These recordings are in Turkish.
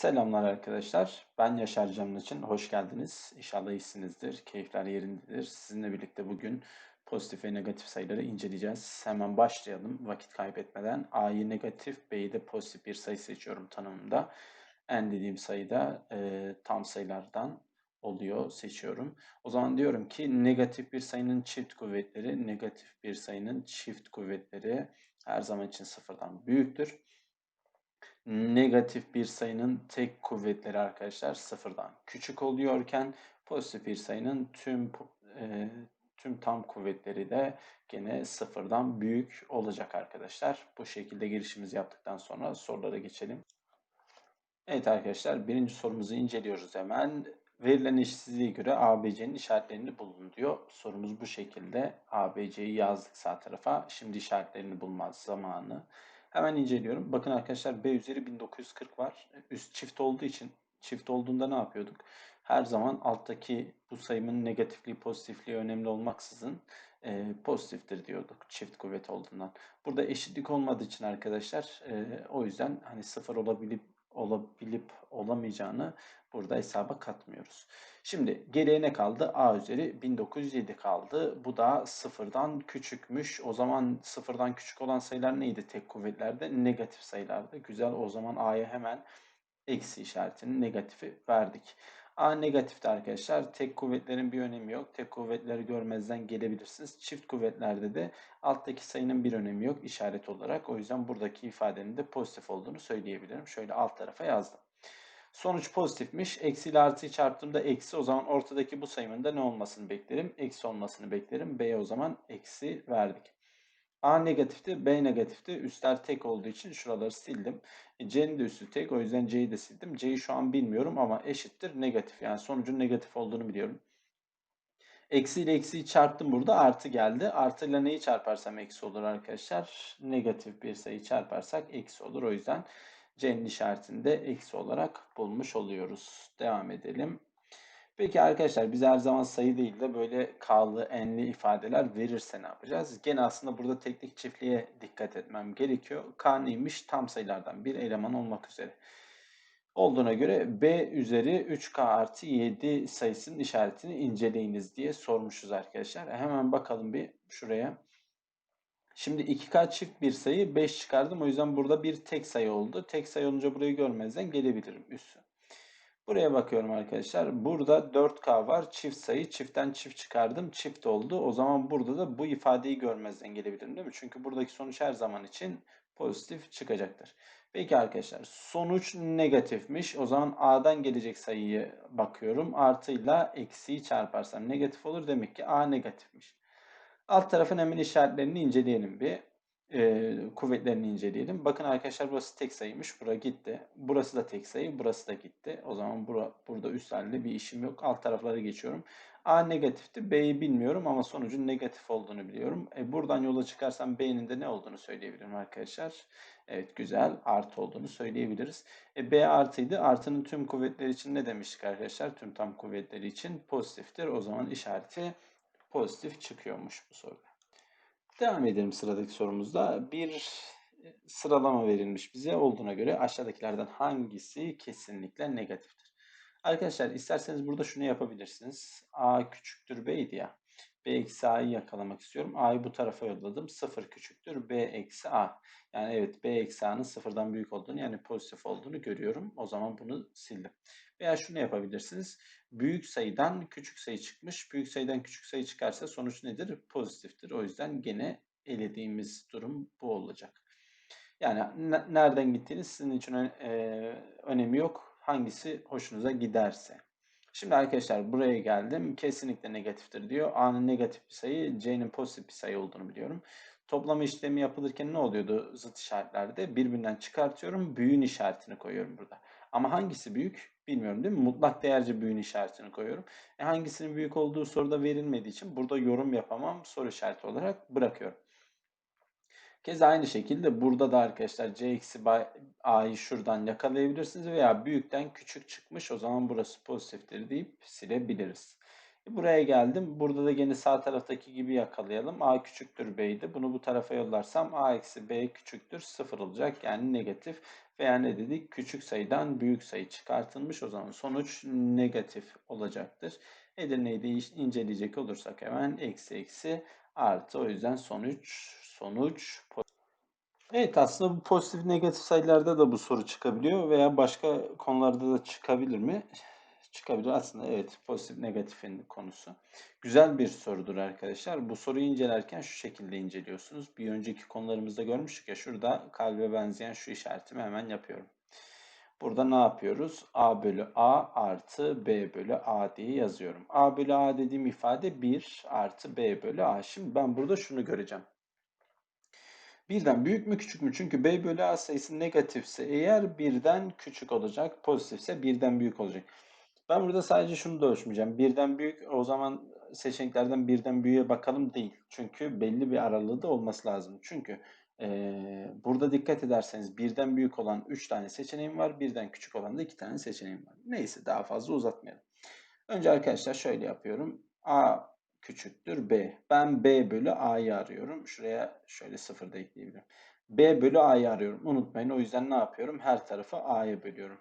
Selamlar arkadaşlar. Ben Yaşar Canlı için hoş geldiniz. İnşallah iyisinizdir, keyifler yerindedir. Sizinle birlikte bugün pozitif ve negatif sayıları inceleyeceğiz. Hemen başlayalım vakit kaybetmeden. A'yı negatif, B'yi de pozitif bir sayı seçiyorum tanımında. N dediğim sayıda e, tam sayılardan oluyor, seçiyorum. O zaman diyorum ki negatif bir sayının çift kuvvetleri, negatif bir sayının çift kuvvetleri her zaman için sıfırdan büyüktür negatif bir sayının tek kuvvetleri arkadaşlar sıfırdan küçük oluyorken pozitif bir sayının tüm e, tüm tam kuvvetleri de gene sıfırdan büyük olacak arkadaşlar. Bu şekilde girişimizi yaptıktan sonra sorulara geçelim. Evet arkadaşlar birinci sorumuzu inceliyoruz hemen. Verilen eşitsizliğe göre ABC'nin işaretlerini bulun diyor. Sorumuz bu şekilde. ABC'yi yazdık sağ tarafa. Şimdi işaretlerini bulmaz zamanı. Hemen inceliyorum. Bakın arkadaşlar B üzeri 1940 var. Üst çift olduğu için çift olduğunda ne yapıyorduk? Her zaman alttaki bu sayımın negatifliği pozitifliği önemli olmaksızın e, pozitiftir diyorduk çift kuvvet olduğundan. Burada eşitlik olmadığı için arkadaşlar e, o yüzden hani sıfır olabilip olabilip olamayacağını burada hesaba katmıyoruz. Şimdi geriye ne kaldı? A üzeri 1907 kaldı. Bu da sıfırdan küçükmüş. O zaman sıfırdan küçük olan sayılar neydi tek kuvvetlerde? Negatif sayılardı. Güzel o zaman A'ya hemen eksi işaretini negatifi verdik. A negatifti arkadaşlar. Tek kuvvetlerin bir önemi yok. Tek kuvvetleri görmezden gelebilirsiniz. Çift kuvvetlerde de alttaki sayının bir önemi yok işaret olarak. O yüzden buradaki ifadenin de pozitif olduğunu söyleyebilirim. Şöyle alt tarafa yazdım. Sonuç pozitifmiş. Eksi ile artıyı çarptığımda eksi. O zaman ortadaki bu sayımın da ne olmasını beklerim? Eksi olmasını beklerim. B'ye o zaman eksi verdik. A negatifti, B negatifti. Üstler tek olduğu için şuraları sildim. E, C'nin de üstü tek. O yüzden C'yi de sildim. C'yi şu an bilmiyorum ama eşittir negatif. Yani sonucun negatif olduğunu biliyorum. Eksi ile eksiyi çarptım burada. Artı geldi. Artı ile neyi çarparsam eksi olur arkadaşlar. Negatif bir sayı çarparsak eksi olur. O yüzden C'nin işaretini de eksi olarak bulmuş oluyoruz. Devam edelim. Peki arkadaşlar biz her zaman sayı değil de böyle K'lı, N'li ifadeler verirse ne yapacağız? Gene aslında burada teknik çiftliğe dikkat etmem gerekiyor. K neymiş? Tam sayılardan bir eleman olmak üzere. Olduğuna göre B üzeri 3K artı 7 sayısının işaretini inceleyiniz diye sormuşuz arkadaşlar. Hemen bakalım bir şuraya. Şimdi 2K çift bir sayı 5 çıkardım. O yüzden burada bir tek sayı oldu. Tek sayı olunca burayı görmezden gelebilirim üssü. Buraya bakıyorum arkadaşlar. Burada 4K var. Çift sayı. Çiftten çift çıkardım. Çift oldu. O zaman burada da bu ifadeyi görmezden gelebilirim değil mi? Çünkü buradaki sonuç her zaman için pozitif çıkacaktır. Peki arkadaşlar sonuç negatifmiş. O zaman A'dan gelecek sayıyı bakıyorum. Artıyla eksiyi çarparsam negatif olur. Demek ki A negatifmiş. Alt tarafın hemen işaretlerini inceleyelim bir e, kuvvetlerini inceleyelim. Bakın arkadaşlar burası tek sayıymış. Bura gitti. Burası da tek sayı. Burası da gitti. O zaman bura, burada üst halde bir işim yok. Alt taraflara geçiyorum. A negatifti. B'yi bilmiyorum ama sonucun negatif olduğunu biliyorum. E, buradan yola çıkarsam B'nin de ne olduğunu söyleyebilirim arkadaşlar. Evet güzel. Artı olduğunu söyleyebiliriz. E, B artıydı. Artının tüm kuvvetleri için ne demiştik arkadaşlar? Tüm tam kuvvetleri için pozitiftir. O zaman işareti pozitif çıkıyormuş bu soruda. Devam edelim sıradaki sorumuzda. Bir sıralama verilmiş bize olduğuna göre aşağıdakilerden hangisi kesinlikle negatiftir? Arkadaşlar isterseniz burada şunu yapabilirsiniz. A küçüktür B'ydi ya. B eksi A'yı yakalamak istiyorum. A'yı bu tarafa yolladım. 0 küçüktür B eksi A. Yani evet B eksi A'nın sıfırdan büyük olduğunu yani pozitif olduğunu görüyorum. O zaman bunu sildim. Veya şunu yapabilirsiniz. Büyük sayıdan küçük sayı çıkmış. Büyük sayıdan küçük sayı çıkarsa sonuç nedir? Pozitiftir. O yüzden gene elediğimiz durum bu olacak. Yani nereden gittiğiniz sizin için e, önemi yok. Hangisi hoşunuza giderse. Şimdi arkadaşlar buraya geldim. Kesinlikle negatiftir diyor. A'nın negatif bir sayı, C'nin pozitif bir sayı olduğunu biliyorum. Toplama işlemi yapılırken ne oluyordu zıt işaretlerde? Birbirinden çıkartıyorum. Büyüğün işaretini koyuyorum burada. Ama hangisi büyük bilmiyorum değil mi? Mutlak değerce büyüğün işaretini koyuyorum. E hangisinin büyük olduğu soruda verilmediği için burada yorum yapamam. Soru işareti olarak bırakıyorum. Keza aynı şekilde burada da arkadaşlar c eksi a'yı şuradan yakalayabilirsiniz veya büyükten küçük çıkmış o zaman burası pozitiftir deyip silebiliriz. E, buraya geldim. Burada da yine sağ taraftaki gibi yakalayalım. A küçüktür B'ydi. Bunu bu tarafa yollarsam A eksi B küçüktür 0 olacak. Yani negatif. Veya ne dedik? Küçük sayıdan büyük sayı çıkartılmış. O zaman sonuç negatif olacaktır. Edirne'yi de inceleyecek olursak hemen eksi eksi artı. O yüzden sonuç sonuç Evet aslında bu pozitif negatif sayılarda da bu soru çıkabiliyor veya başka konularda da çıkabilir mi? Çıkabilir aslında evet pozitif negatifin konusu. Güzel bir sorudur arkadaşlar. Bu soruyu incelerken şu şekilde inceliyorsunuz. Bir önceki konularımızda görmüştük ya şurada kalbe benzeyen şu işaretimi hemen yapıyorum. Burada ne yapıyoruz? A bölü A artı B bölü A diye yazıyorum. A bölü A dediğim ifade 1 artı B bölü A. Şimdi ben burada şunu göreceğim. Birden büyük mü küçük mü? Çünkü B bölü A sayısı negatifse eğer birden küçük olacak, pozitifse birden büyük olacak. Ben burada sadece şunu da ölçmeyeceğim. Birden büyük o zaman seçeneklerden birden büyüğe bakalım değil. Çünkü belli bir aralığı da olması lazım. Çünkü ee, burada dikkat ederseniz birden büyük olan 3 tane seçeneğim var. Birden küçük olan da 2 tane seçeneğim var. Neyse daha fazla uzatmayalım. Önce arkadaşlar şöyle yapıyorum. A küçüktür B. Ben B bölü A'yı arıyorum. Şuraya şöyle sıfır da ekleyebilirim. B bölü A'yı arıyorum. Unutmayın o yüzden ne yapıyorum? Her tarafı A'ya bölüyorum.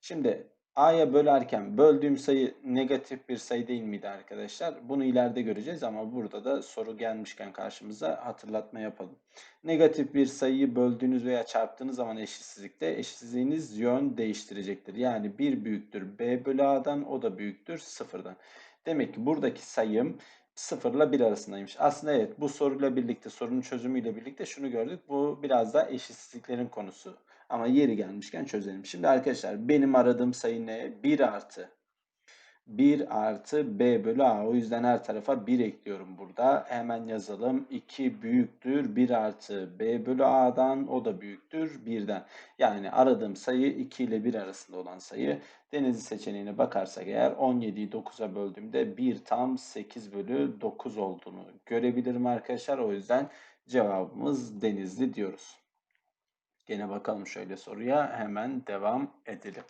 Şimdi A'ya bölerken böldüğüm sayı negatif bir sayı değil miydi arkadaşlar? Bunu ileride göreceğiz ama burada da soru gelmişken karşımıza hatırlatma yapalım. Negatif bir sayıyı böldüğünüz veya çarptığınız zaman eşitsizlikte eşitsizliğiniz yön değiştirecektir. Yani 1 büyüktür B bölü A'dan o da büyüktür sıfırdan. Demek ki buradaki sayım 0 ile 1 arasındaymış. Aslında evet bu soruyla birlikte sorunun çözümüyle birlikte şunu gördük. Bu biraz da eşitsizliklerin konusu. Ama yeri gelmişken çözelim. Şimdi arkadaşlar benim aradığım sayı ne? 1 artı 1 artı b bölü a. O yüzden her tarafa 1 ekliyorum burada. Hemen yazalım. 2 büyüktür 1 artı b bölü a'dan. O da büyüktür 1'den. Yani aradığım sayı 2 ile 1 arasında olan sayı. Denizli seçeneğine bakarsak eğer 17'yi 9'a böldüğümde 1 tam 8 bölü 9 olduğunu görebilirim arkadaşlar. O yüzden cevabımız Denizli diyoruz. Gene bakalım şöyle soruya. Hemen devam edelim.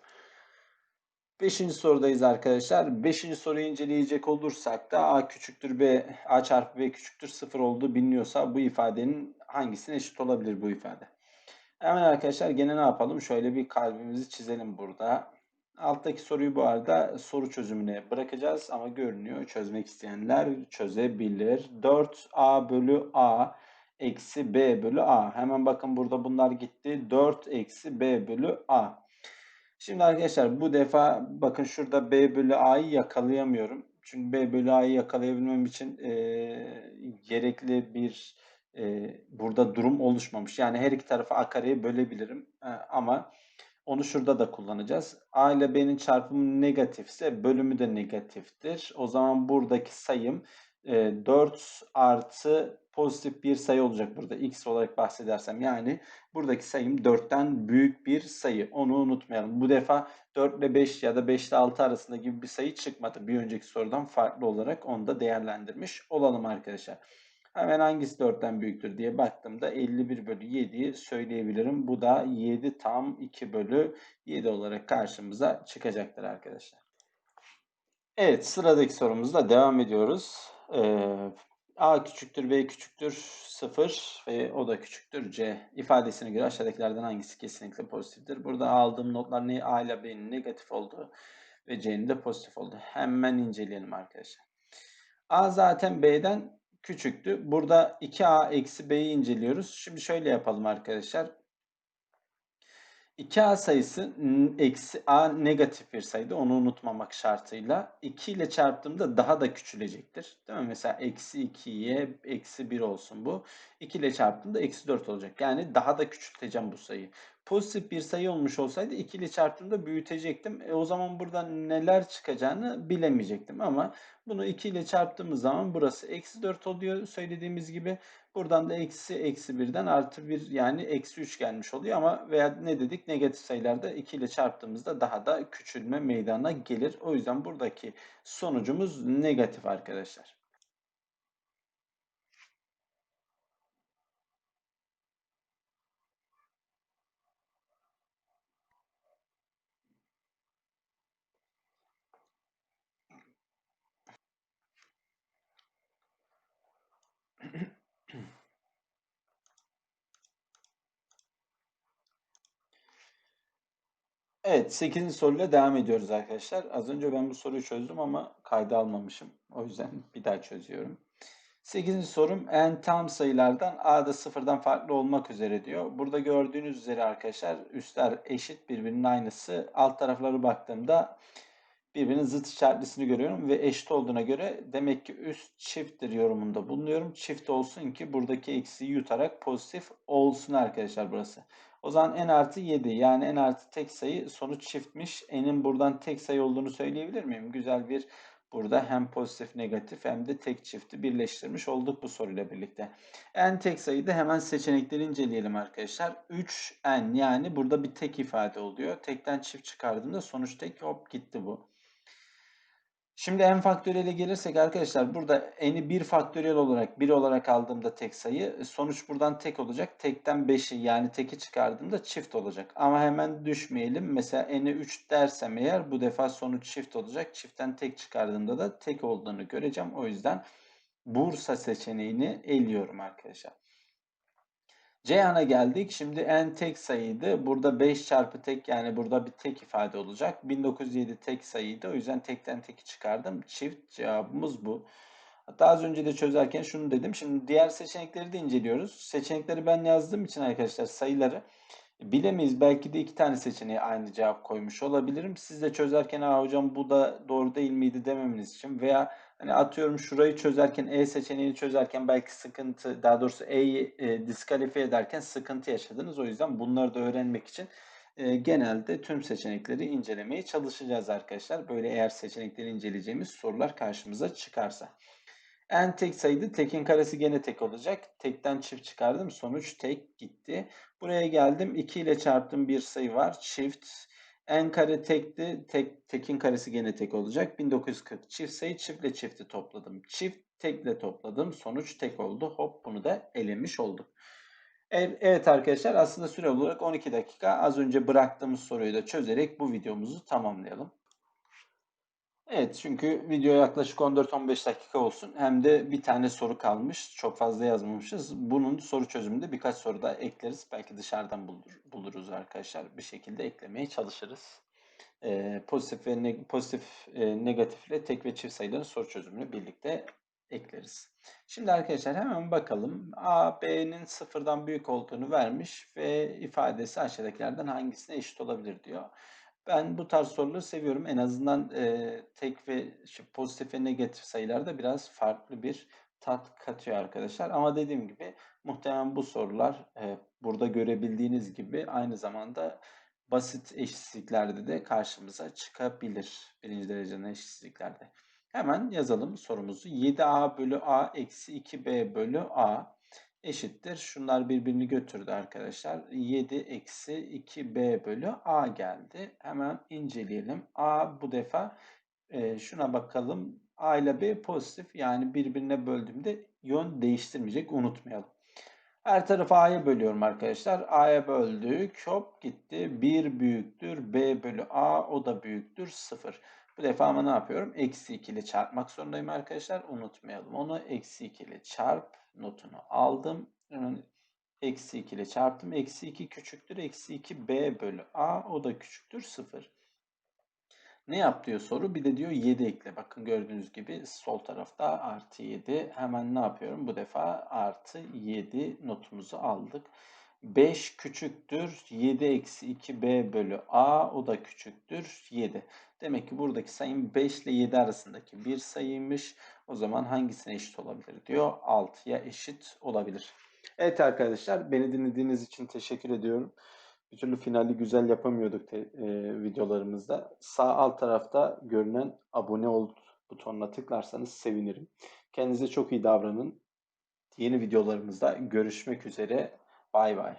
Beşinci sorudayız arkadaşlar. Beşinci soruyu inceleyecek olursak da a küçüktür b, a çarpı b küçüktür sıfır olduğu biliniyorsa bu ifadenin hangisine eşit olabilir bu ifade? Hemen arkadaşlar gene ne yapalım? Şöyle bir kalbimizi çizelim burada. Alttaki soruyu bu arada soru çözümüne bırakacağız ama görünüyor. Çözmek isteyenler çözebilir. 4a bölü a eksi b bölü a. Hemen bakın burada bunlar gitti. 4 eksi b bölü a. Şimdi arkadaşlar bu defa bakın şurada b bölü a'yı yakalayamıyorum. Çünkü b bölü a'yı yakalayabilmem için e, gerekli bir e, burada durum oluşmamış. Yani her iki tarafı a kareye bölebilirim. E, ama onu şurada da kullanacağız. A ile B'nin çarpımı negatifse bölümü de negatiftir. O zaman buradaki sayım 4 artı pozitif bir sayı olacak burada x olarak bahsedersem. Yani buradaki sayım 4'ten büyük bir sayı. Onu unutmayalım. Bu defa 4 ile 5 ya da 5 ile 6 arasında gibi bir sayı çıkmadı. Bir önceki sorudan farklı olarak onu da değerlendirmiş olalım arkadaşlar. Hemen hangisi 4'ten büyüktür diye baktığımda 51 bölü 7'yi söyleyebilirim. Bu da 7 tam 2 bölü 7 olarak karşımıza çıkacaktır arkadaşlar. Evet sıradaki sorumuzla devam ediyoruz. A küçüktür, B küçüktür 0 ve o da küçüktür C ifadesine göre aşağıdakilerden hangisi kesinlikle pozitiftir? Burada aldığım notlar ne? A ile B'nin negatif olduğu ve C'nin de pozitif olduğu. Hemen inceleyelim arkadaşlar. A zaten B'den küçüktü. Burada 2A eksi B'yi inceliyoruz. Şimdi şöyle yapalım arkadaşlar. 2a sayısı eksi a negatif bir sayıda onu unutmamak şartıyla 2 ile çarptığımda daha da küçülecektir. Değil mi? Mesela eksi 2'ye eksi 1 olsun bu. 2 ile çarptığımda eksi 4 olacak. Yani daha da küçülteceğim bu sayıyı. Pozitif bir sayı olmuş olsaydı 2 ile çarptığımda büyütecektim. E o zaman burada neler çıkacağını bilemeyecektim. Ama bunu 2 ile çarptığımız zaman burası eksi 4 oluyor söylediğimiz gibi. Buradan da eksi eksi 1'den artı 1 yani eksi 3 gelmiş oluyor ama veya ne dedik negatif sayılarda 2 ile çarptığımızda daha da küçülme meydana gelir. O yüzden buradaki sonucumuz negatif arkadaşlar. Evet 8. soruyla devam ediyoruz arkadaşlar. Az önce ben bu soruyu çözdüm ama kayda almamışım. O yüzden bir daha çözüyorum. 8. sorum en tam sayılardan a'da sıfırdan farklı olmak üzere diyor. Burada gördüğünüz üzere arkadaşlar üstler eşit birbirinin aynısı. Alt tarafları baktığımda birbirinin zıt işaretlisini görüyorum ve eşit olduğuna göre demek ki üst çifttir yorumunda bulunuyorum. Çift olsun ki buradaki eksiği yutarak pozitif olsun arkadaşlar burası. O zaman n artı 7 yani n artı tek sayı sonuç çiftmiş. n'in buradan tek sayı olduğunu söyleyebilir miyim? Güzel bir burada hem pozitif negatif hem de tek çifti birleştirmiş olduk bu soruyla birlikte. n tek sayıda hemen seçenekleri inceleyelim arkadaşlar. 3n yani burada bir tek ifade oluyor. Tekten çift çıkardığımda sonuç tek hop gitti bu. Şimdi n faktöriyele gelirsek arkadaşlar burada n'i 1 faktöriyel olarak 1 olarak aldığımda tek sayı sonuç buradan tek olacak. Tekten 5'i yani teki çıkardığımda çift olacak. Ama hemen düşmeyelim. Mesela n'i 3 dersem eğer bu defa sonuç çift olacak. Çiftten tek çıkardığımda da tek olduğunu göreceğim. O yüzden Bursa seçeneğini eliyorum arkadaşlar. Ceyhan'a geldik. Şimdi n tek sayıydı. Burada 5 çarpı tek yani burada bir tek ifade olacak. 1907 tek sayıydı. O yüzden tekten teki çıkardım. Çift cevabımız bu. Hatta az önce de çözerken şunu dedim. Şimdi diğer seçenekleri de inceliyoruz. Seçenekleri ben yazdığım için arkadaşlar sayıları bilemeyiz. Belki de iki tane seçeneğe aynı cevap koymuş olabilirim. Siz de çözerken Aa, hocam bu da doğru değil miydi dememeniz için veya Hani atıyorum şurayı çözerken E seçeneğini çözerken belki sıkıntı daha doğrusu E'yi e, diskalifiye ederken sıkıntı yaşadınız. O yüzden bunları da öğrenmek için e, genelde tüm seçenekleri incelemeye çalışacağız arkadaşlar. Böyle eğer seçenekleri inceleyeceğimiz sorular karşımıza çıkarsa. En tek sayıydı. Tekin karesi gene tek olacak. Tekten çift çıkardım. Sonuç tek gitti. Buraya geldim. 2 ile çarptım bir sayı var. Çift n kare tekti. Tek, tekin karesi gene tek olacak. 1940 çift sayı çiftle çifti topladım. Çift tekle topladım. Sonuç tek oldu. Hop bunu da elemiş olduk. Evet arkadaşlar aslında süre olarak 12 dakika. Az önce bıraktığımız soruyu da çözerek bu videomuzu tamamlayalım. Evet çünkü video yaklaşık 14-15 dakika olsun. Hem de bir tane soru kalmış. Çok fazla yazmamışız. Bunun soru çözümünde birkaç soru da ekleriz. Belki dışarıdan bulur, buluruz arkadaşlar. Bir şekilde eklemeye çalışırız. Ee, pozitif ve ne, pozitif e, negatifle tek ve çift sayıların soru çözümünü birlikte ekleriz. Şimdi arkadaşlar hemen bakalım. A, B'nin sıfırdan büyük olduğunu vermiş ve ifadesi aşağıdakilerden hangisine eşit olabilir diyor. Ben bu tarz soruları seviyorum. En azından e, tek ve pozitif ve negatif sayılarda biraz farklı bir tat katıyor arkadaşlar. Ama dediğim gibi muhtemelen bu sorular e, burada görebildiğiniz gibi aynı zamanda basit eşitsizliklerde de karşımıza çıkabilir. Birinci dereceden eşitsizliklerde. Hemen yazalım sorumuzu. 7a bölü a eksi 2b bölü a eşittir. Şunlar birbirini götürdü arkadaşlar. 7 eksi 2b bölü a geldi. Hemen inceleyelim. a bu defa e, şuna bakalım. a ile b pozitif yani birbirine böldüğümde yön değiştirmeyecek unutmayalım. Her tarafı a'ya bölüyorum arkadaşlar. a'ya böldük. Hop gitti. 1 büyüktür. b bölü a o da büyüktür. 0. Bu defa ama ne yapıyorum? Eksi 2 ile çarpmak zorundayım arkadaşlar. Unutmayalım onu. Eksi 2 ile çarp notunu aldım. Eksi 2 ile çarptım. Eksi 2 küçüktür. Eksi 2 b bölü a. O da küçüktür 0. Ne yap diyor soru? Bir de diyor 7 ekle. Bakın gördüğünüz gibi sol tarafta artı 7. Hemen ne yapıyorum? Bu defa artı 7 notumuzu aldık. 5 küçüktür 7 eksi 2b bölü a o da küçüktür 7. Demek ki buradaki sayım 5 ile 7 arasındaki bir sayıymış. O zaman hangisine eşit olabilir diyor. 6'ya eşit olabilir. Evet arkadaşlar beni dinlediğiniz için teşekkür ediyorum. Bir türlü finali güzel yapamıyorduk te, e, videolarımızda. Sağ alt tarafta görünen abone ol butonuna tıklarsanız sevinirim. Kendinize çok iyi davranın. Yeni videolarımızda görüşmek üzere. Bye bye.